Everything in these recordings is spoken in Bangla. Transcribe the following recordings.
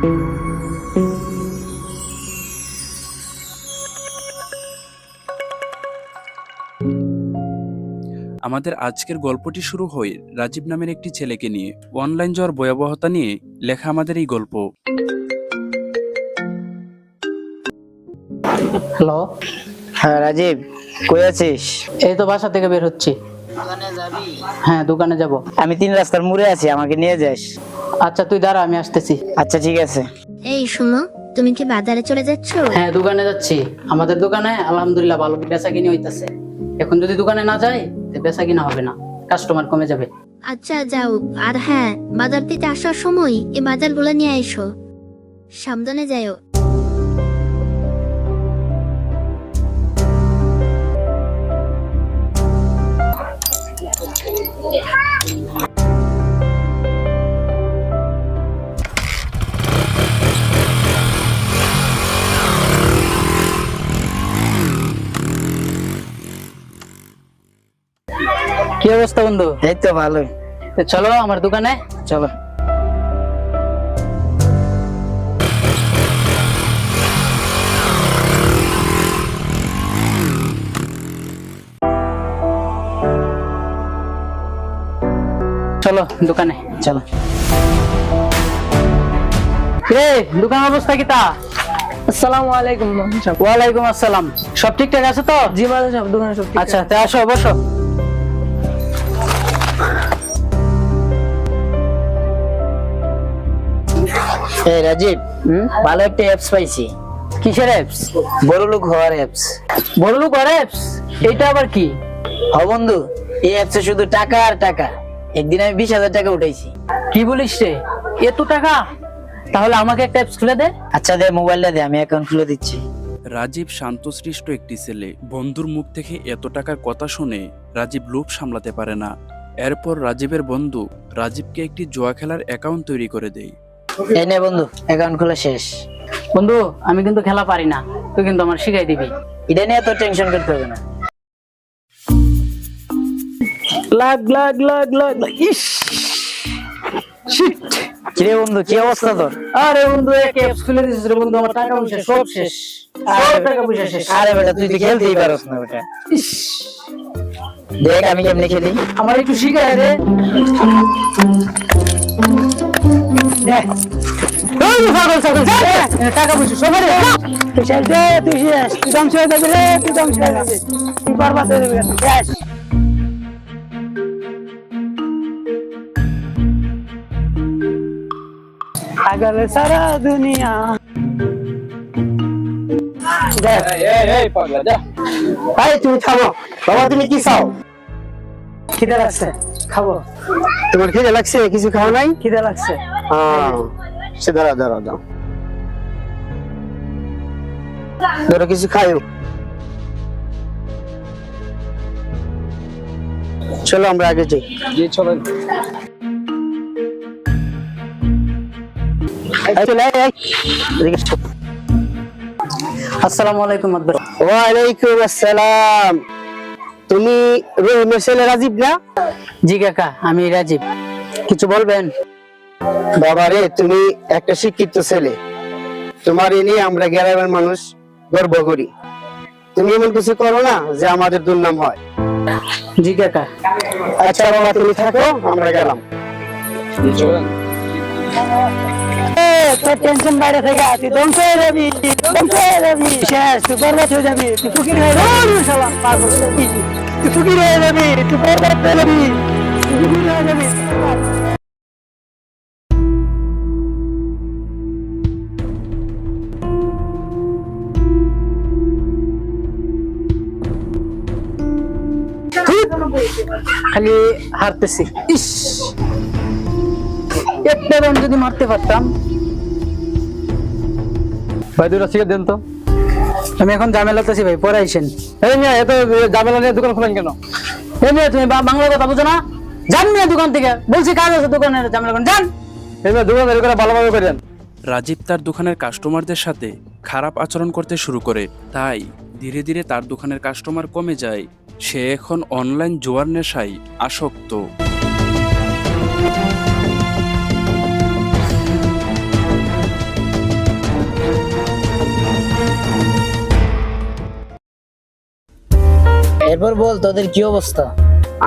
আমাদের আজকের গল্পটি শুরু হয় রাজীব নামের একটি ছেলেকে নিয়ে। অনলাইন যাওয়ার ভয়াবহতা নিয়ে লেখা আমাদের এই গল্প। হ্যালো? হ্যাঁ রাজীব কই আছিস? এই তো বাসা থেকে বের হচ্ছি। হ্যাঁ দোকানে যাব। আমি তিন রাস্তার মোড়ে আছি আমাকে নিয়ে যাস। আচ্ছা তুই দাঁড়া আমি আসতেছি। আচ্ছা ঠিক আছে। এই শোনো তুমি কি বাজারে চলে যাচ্ছ? হ্যাঁ দোকানে যাচ্ছি। আমাদের দোকানে আলহামদুলিল্লাহ ভালো বেচা কিনে হইতাছে। এখন যদি দোকানে না যাই তো বেচা কিনা হবে না। কাস্টমার কমে যাবে। আচ্ছা যাও। আর হ্যাঁ বাজার থেকে আসার সময় এই বাজারগুলো নিয়ে এসো সাবধানে যাও অবস্থা বন্ধু? এই তো ভালোই। তো চলো আমার দোকানে। চলো। চলো দোকানে। চলো। রে দোকান অবস্থা কি তা? আসসালামু আলাইকুম ওয়ালাইকুম আসসালাম। সব ঠিকঠাক আছে তো? জি মাদা দোকানে সব আচ্ছা তা আসো বসো। এই রাজীব হুম? ভালো একটা অ্যাপস পাইছি। কিসের অ্যাপস বড় লোক হওয়ার অ্যাপস বড় লোক অ্যাপস এটা আবার কি? হ বন্ধু এই অ্যাপসে শুধু টাকা আর টাকা। একদিন আমি বিশ হাজার টাকা উঠাইছি। কি বলিস রে? এত টাকা? তাহলে আমাকে একটা অ্যাপস খুলে দে। আচ্ছা দে মোবাইলটা দে আমি অ্যাকাউন্ট খুলে দিচ্ছি। রাজীব শান্তশিষ্ট একটি ছেলে। বন্ধুর মুখ থেকে এত টাকার কথা শুনে রাজীব লোভ সামলাতে পারে না। এরপর রাজীবের বন্ধু রাজীবকে একটি জুয়া খেলার অ্যাকাউন্ট তৈরি করে দেয়। এই নে বন্ধু অ্যাকাউন্ট খোলা শেষ। বন্ধু আমি কিন্তু খেলা পারি না তুই কিন্তু আমার শিখাই দিবি। এটা নিয়ে তো টেনশন করতে হবে না। লাগ লাগ লাগ লাগ। ইস! শিট কিরে বন্ধু কি অবস্থা তোর? আরে বন্ধু এক অ্যাপস খুলে দিছিস রে বন্ধু আমার টাকা পয়সা সব শেষ। সব টাকা পয়সা শেষ। আরে বেটা তুই তো খেলতেই পারস না ইস, দেখ আমি কেমনে খেলি। আমার একটু শিখাই দে। তুই সারা দুনিয়া তুমি খাব বাবা তুমি কি চাও খিদে লাগছে খাব তোমার খিদে লাগছে? কিছু খাও নাই? খিদে লাগছে। সে দাঁড়া দাঁড়া দাও ধরো কিছু খাইও। চলো আমরা আগে যাই। জি চলো। আসসালামু আলাইকুম ওয়ালাইকুম আসসালাম। তুমি রহিমের ছেলে রাজীব না? জি কাকা আমি রাজীব। কিছু বলবেন? বাবা রে তুমি একটা শিক্ষিত ছেলে। তোমার এ নিয়ে আমরা গ্রামের মানুষ গর্ব করি। তুমি এমন কিছু করো না যে আমাদের দুর্নাম হয়। জি কাকা। আচ্ছা বাবা তুমি থাকো আমরা গেলাম। তোর টেনশন বাইরে থেকে তুই ধ্বংস হয়ে যাবি ধ্বংস হয়ে যাবি। শেষ তুই বরবাদ হয়ে যাবি তুই ফকির হয়ে যাবি। তুই ফকির হয়ে যাবি তুই বরবাদ হয়ে যাবি। তুই ফকির হয়ে যাবি। খালি হারতেছি। ইস! একটা রান যদি মারতে পারতাম। ভাই দুটো সিগারেট দেন তো। আমি এখন ঝামেলাতেছি ভাই পরে আইসেন। এই মিয়া এত ঝামেলা নিয়ে দোকান খোলেন কেন? এই মেয়ে তুমি বা- বাংলা কথা বুঝো না? যান মিয়া দোকান থেকে। বলছি কাজ আছে দোকানের ঝামেলা করেন। যান! এই মিয়া দোকান করে ভালোভাবে করেন রাজীব তার দোকানের কাস্টমারদের সাথে খারাপ আচরণ করতে শুরু করে। তাই ধীরে ধীরে তার দোকানের কাস্টমার কমে যায়। সে এখন অনলাইন জোয়ার নেশায় আসক্ত। এরপর বল তোদের কি অবস্থা?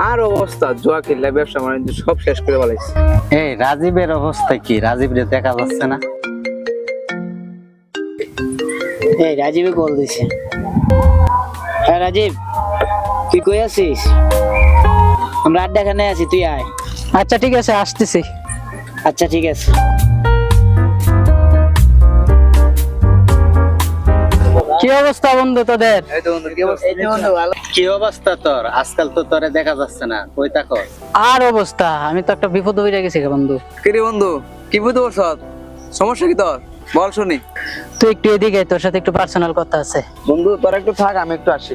আর অবস্থা জোয়া খেললে ব্যবসা বাণিজ্য সব শেষ করে ফেলাইছে। এই রাজীবের অবস্থা কি? রাজীব রে দেখা যাচ্ছে না? এই রাজীবে কল দিছে। হ্যাঁ রাজীব। তুই কই আছিস? আমরা আড্ডা খানে আছি তুই আয়। আচ্ছা ঠিক আছে আসতেছি। আচ্ছা ঠিক আছে। কি অবস্থা বন্ধু তোদের? এই তো বন্ধু, কি অবস্থা? তোর? আজকাল তো তোরে দেখা যাচ্ছে না কই থাকো? আর অবস্থা? আমি তো একটা বিপদ হয়ে গেছি রে বন্ধু। কি রে বন্ধু কি বুঝতে পারছ সমস্যা কি তোর? বল শুনি। তুই একটু এদিকে তোর সাথে একটু পার্সোনাল কথা আছে। বন্ধু তোর একটু থাক আমি একটু আসি।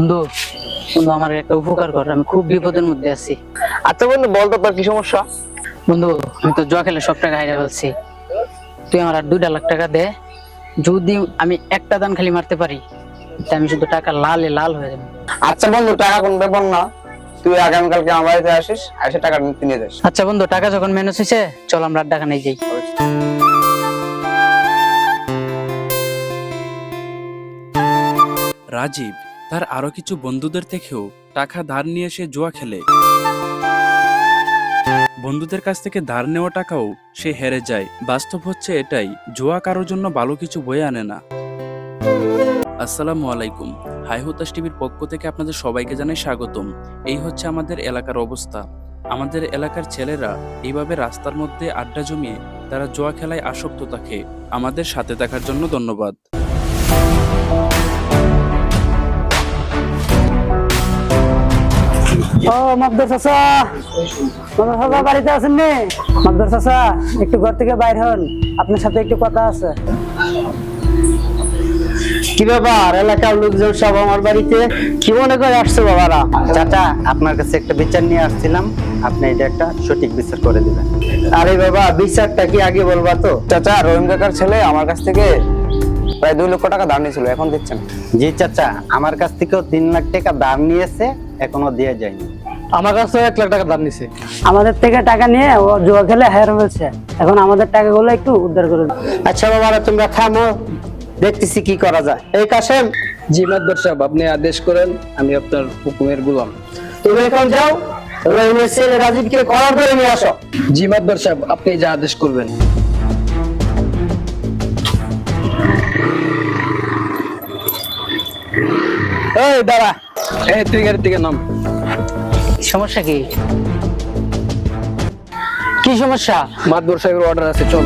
বন্ধু বন্ধু আমার একটা উপকার কর আমি খুব বিপদের মধ্যে আছি। আচ্ছা বন্ধু বল তো তোর কি সমস্যা? বন্ধু আমি তো জুয়া খেলে সব টাকা হারিয়ে ফেলছি। তুই আমার আর দুইটা লাখ টাকা দে যদি আমি একটা দান খালি মারতে পারি তা আমি শুধু টাকা লালে লাল হয়ে যাবে। আচ্ছা বন্ধু টাকা কোন ব্যাপার না। তুই আগামীকালকে আমার বাড়িতে আসিস এসে টাকা নিতে নিয়ে যাস। আচ্ছা বন্ধু টাকা যখন মেনুস হয়েছে চল আমরা আড্ডা খানে যাই। রাজীব তার আরও কিছু বন্ধুদের থেকেও টাকা ধার নিয়ে সে জুয়া খেলে। বন্ধুদের কাছ থেকে ধার নেওয়া টাকাও সে হেরে যায়। বাস্তব হচ্ছে এটাই, জুয়া কারোর জন্য ভালো কিছু বয়ে আনে না। আসসালামু আলাইকুম। হাই হুতাশ টিভির পক্ষ থেকে আপনাদের সবাইকে জানাই স্বাগতম। এই হচ্ছে আমাদের এলাকার অবস্থা। আমাদের এলাকার ছেলেরা এইভাবে রাস্তার মধ্যে আড্ডা জমিয়ে তারা জুয়া খেলায় আসক্ত থাকে। আমাদের সাথে থাকার জন্য ধন্যবাদ। ও মাবদর চাচা মাবদর চাচা বাড়িতে আছেন নি? মাবদর চাচা একটু ঘর থেকে বাইর হন। আপনার সাথে একটু কথা আছে। কি ব্যাপার? এলাকার লোকজন সব আমার বাড়িতে? কি মনে করে আসছো বাবারা? চাচা আপনার কাছে একটা বিচার নিয়ে আসছিলাম। আপনি এটা একটা সঠিক বিচার করে দিবেন। আরে বাবা বিচারটা কি আগে বলবা তো? চাচা রহিম কাকার ছেলে আমার কাছ থেকে প্রায় দুই লক্ষ টাকা ধার নিয়েছিল এখন দিচ্ছেন জি চাচা আমার কাছ থেকেও তিন লাখ টাকা ধার নিয়েছে। এখনও দিয়ে যায়নি। আমার কাছে এক লাখ টাকা দাম নিছে। আমাদের থেকে টাকা নিয়ে ও জুয়া খেলে হায়ার হয়েছে। এখন আমাদের টাকাগুলো একটু উদ্ধার করে। আচ্ছা বাবারা তোমরা থামো। দেখতেছি কি করা যায়। এই কাশেম। জি মাদবর সাহেব আপনি আদেশ করেন আমি আপনার হুকুমের গুলাম। তুমি এখন যাও রহিমের ছেলে রাজীবকে করার করে নিয়ে আসো। জি মাদবর সাহেব আপনি যা আদেশ করবেন। এই দাঁড়া। এই তুই গাড়ি থেকে নাম। সমস্যা কি? কি সমস্যা? মাদবর সাহেবের অর্ডার আছে চল।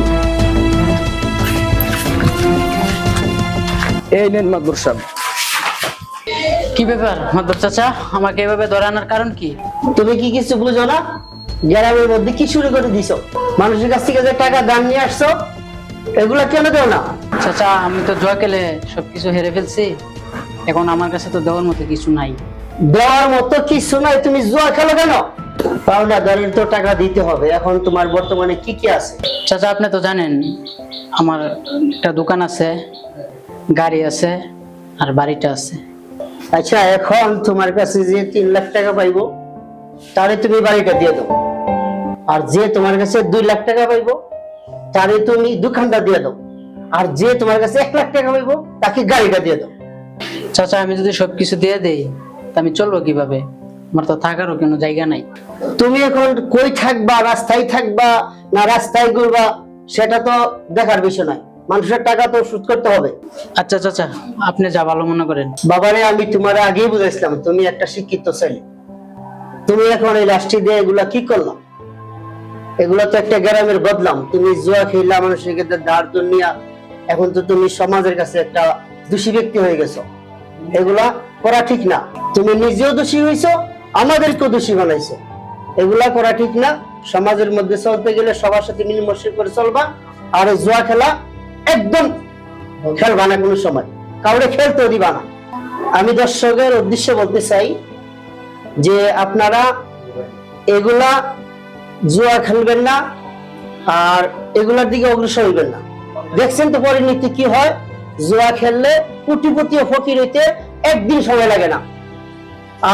এই নেন মাদবর সাহেব। কি ব্যাপার মাদর চাচা? আমাকে এভাবে ধরে আনার কারণ কি? তুমি কি কিছু বুঝো না? গ্রামের মধ্যে কি শুরু করে দিছো? মানুষের কাছ থেকে যে টাকা দাম নিয়ে আসছো এগুলা কেন দেও না? চাচা আমি তো জুয়া খেলে সবকিছু হেরে ফেলছি। এখন আমার কাছে তো দেওয়ার মতো কিছু নাই। দেওয়ার মতো কিছু নাই? তুমি জুয়া খেলো কেন? পাওনাদারের তো টাকা দিতে হবে। এখন তোমার বর্তমানে কি কি আছে? চাচা আপনি তো জানেন আমার একটা দোকান আছে গাড়ি আছে আর বাড়িটা আছে। আচ্ছা এখন তোমার কাছে যে তিন লাখ টাকা পাইবো তাহলে তুমি বাড়িটা দিয়ে দাও। আর যে তোমার কাছে দুই লাখ টাকা পাইবো তাহলে তুমি দোকানটা দিয়ে দাও। আর যে তোমার কাছে এক লাখ টাকা পাইবো তাকে গাড়িটা দিয়ে দাও। চাচা আমি যদি সবকিছু দিয়ে দেই আমি চলবো কীভাবে? আমার তো থাকারও কোনো জায়গা নাই। তুমি এখন কই থাকবা রাস্তায় থাকবা না রাস্তায় ঘুরবা সেটা তো দেখার বিষয় নয়। মানুষের টাকা তো সুদ করতে হবে। আচ্ছা চাচা আপনি যা ভালো মনে করেন। বাবারে আমি তোমার আগেই বুঝেছিলাম তুমি একটা শিক্ষিত ছেলে। তুমি এখন এই লাস্টি দিয়ে এগুলা কি করলাম এগুলা তো একটা গ্রামের বদলাম। তুমি জুয়া খেলা মানুষের কাছে ধার দুনিয়া এখন তো তুমি সমাজের কাছে একটা দোষী ব্যক্তি হয়ে গেছো। এগুলা করা ঠিক না। তুমি নিজেও দোষী হইছো, আমাদেরকেও দোষী বানাইছো। এগুলা করা ঠিক না। সমাজের মধ্যে চলতে গেলে সবার সাথে মিলমশে করে চলবা। আর জুয়া খেলা একদম খেলবা না কোনো সময়। কাউরে খেলতে দিবা না। আমি দর্শকের উদ্দেশ্যে বলতে চাই যে আপনারা এগুলা জুয়া খেলবেন না, আর এগুলার দিকে অগ্রসর হইবেন না। দেখছেন তো পরিণতি কি হয়? জুয়া খেললে কুটিপতি ফকির হইতে একদিন সময় লাগে না।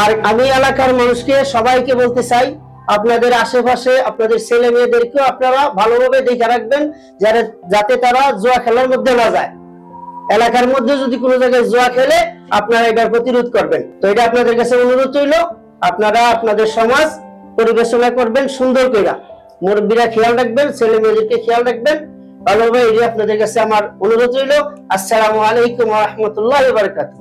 আর আমি এলাকার মানুষকে সবাইকে বলতে চাই, আপনাদের আশেপাশে আপনাদের ছেলে মেয়েদেরকেও আপনারা ভালোভাবে দেখে রাখবেন, যারা যাতে তারা জুয়া খেলার মধ্যে না যায়। এলাকার মধ্যে যদি কোনো জায়গায় জুয়া খেলে, আপনারা এটার প্রতিরোধ করবেন। তো এটা আপনাদের কাছে অনুরোধ হইল আপনারা আপনাদের সমাজ পরিবেশনা করবেন সুন্দর করে মুরব্বীরা খেয়াল রাখবেন, ছেলে মেয়েদেরকে খেয়াল রাখবেন ভালোভাবে এই আপনাদের কাছে আমার অনুরোধ রইল আসসালামু আলাইকুম রহমতুল্লাহ বারকাত